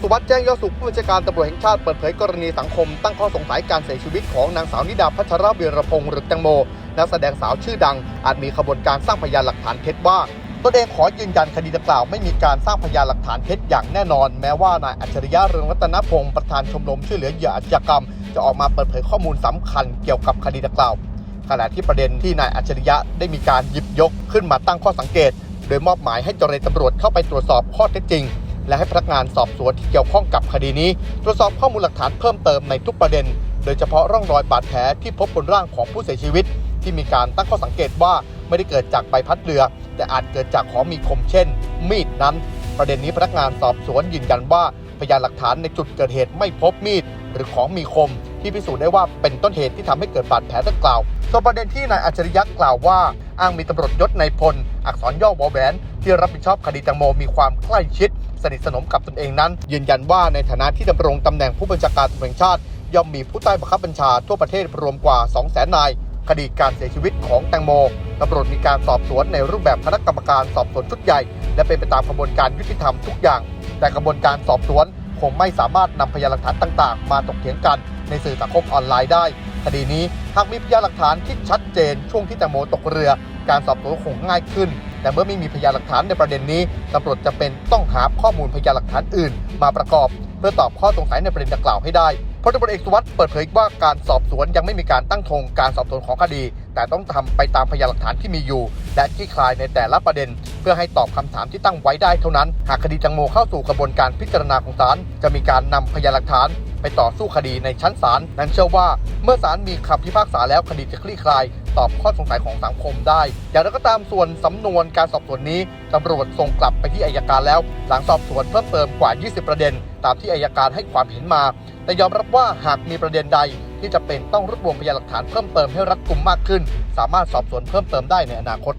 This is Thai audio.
สุวัสดิ์แจ้งยอดสุขผู้บัญชาการตำรวจแห่งชาติเปิดเผยกรณีสังคม ตั้งข้อสงสัยการเสียชีวิตของนางสาวนิดาพัชรวีรพงศ์หรือแตงโมนักแสดงสาวชื่อดัง อาจมีขบวนการสร้างพยานหลักฐานเท็จว่าตนเองขอยืนยันคดีดังกล่าวไม่มีการสร้างพยานหลักฐานเท็จอย่างแน่นอน แม้ว่านายอัจฉริยะเรืองรัตนพงศ์ประธานชมรมช่วยเหลือเหยื่ออาชญากรรม จะออกมาเปิดเผยข้อมูลสำคัญเกี่ยวกับคดีดังกล่าวขณะที่ประเด็นที่นายอัจฉริยะได้มีการหยิบยกขึ้นมาตั้งข้อสังเกต โดยมอบหมายให้เจรตำรวจเข้าไปตรวจสอบข้อเท็จจริง และให้พนักงานสอบสวนที่เกี่ยวข้องกับคดีนี้ ตรวจสอบข้อมูลหลักฐานเพิ่มเติมในทุกประเด็น โดยเฉพาะร่องรอยบาดแผลที่พบบนร่างของผู้เสียชีวิต ที่มีการตั้งข้อสังเกตว่าไม่ได้เกิดจากใบพัดเรือ แต่อาจเกิดจากของมีคมเช่น มีดนั้น ประเด็นนี้พนักงานสอบสวนยืนยันว่าพยานหลักฐานในจุดเกิดเหตุไม่พบมีด หรือของมีคม ที่พิสูจน์ได้ว่าเป็นต้นเหตุที่ทำให้เกิดบาดแผลดังกล่าวส่วนประเด็นที่นายอัจฉริยะกล่าวว่า อ้างมีตำรวจยศนายพล อักษรย่อวอแหวนที่รับผิดชอบคดีแตังโมมีความใกล้ชิด สนิทสนมกับตนเองนั้น ยืนยันว่าในฐานะที่ดำรงตำแหน่งผู้บัญชาการตำรวจแห่งชาติ ย่อมมีผู้ใต้บังคับบัญชาทั่วประเทศรวมกว่า 2 0 0 0 0 0นายคดีการเสียชีวิตของแตงโมตำรวจมีการสอบสวนในรูปแบบคณะกรรมการสอบสวนชุดใหญ่ และเป็นไปตามกระบวนการยุติธรรมทุกอย่าง แต่กระบวนการสอบสวน คงไม่สามารถนำพยานหลักฐานต่างๆ มาถกเถียงกันในสื่อสังคมออนไลน์ได้ คดีนี้หากมีพยานหลักฐานที่ชัดเจน ช่วงที่แตงโมตกเรือ การสอบสวนคงง่ายขึ้น แต่เมื่อไม่มีพยานหลักฐานในประเด็นนี้ตำรวจจะเป็นต้องหาข้อมูลพยานหลักฐานอื่น มาประกอบ เพื่อตอบข้อสงสัยในประเด็นดังกล่าวให้ได้พลตำรวจเอกสุวัสด์เปิดเผยว่าการสอบสวนยังไม่มีการตั้งธงการสอบสวนของคดี แต่ต้องทำไปตามพยานหลักฐานที่มีอยู่ และคลี่คลายในแต่ละประเด็น เพื่อให้ตอบคำถามที่ตั้งไว้ได้เท่านั้น หากคดีแตังโมเข้าสู่กระบวนการพิจารณาของศาลจะมีการนำพยานหลักฐาน ไปต่อสู้คดีในชั้นศาลนั้นเชื่อว่า เมื่อศาลมีคำพิพากษาแล้วคดีจะคลี่คลาย ตอบข้อสงสัยของสังคมได้ อย่างไรก็ตามส่วนสำนวนการสอบสวนนี้ตำรวจส่งกลับไปที่อายการแล้ว หลังสอบสวนเพิ่มเติมกว่า 20 ประเด็น ตามที่อายการให้ความเห็นมา แต่ยอมรับว่าหากมีประเด็นใด ที่จะเป็นต้องรวบรวมพยานหลักฐานเพิ่มเติมให้รัดกุมมากขึ้น สามารถสอบสวนเพิ่มเติมได้ในอนาคต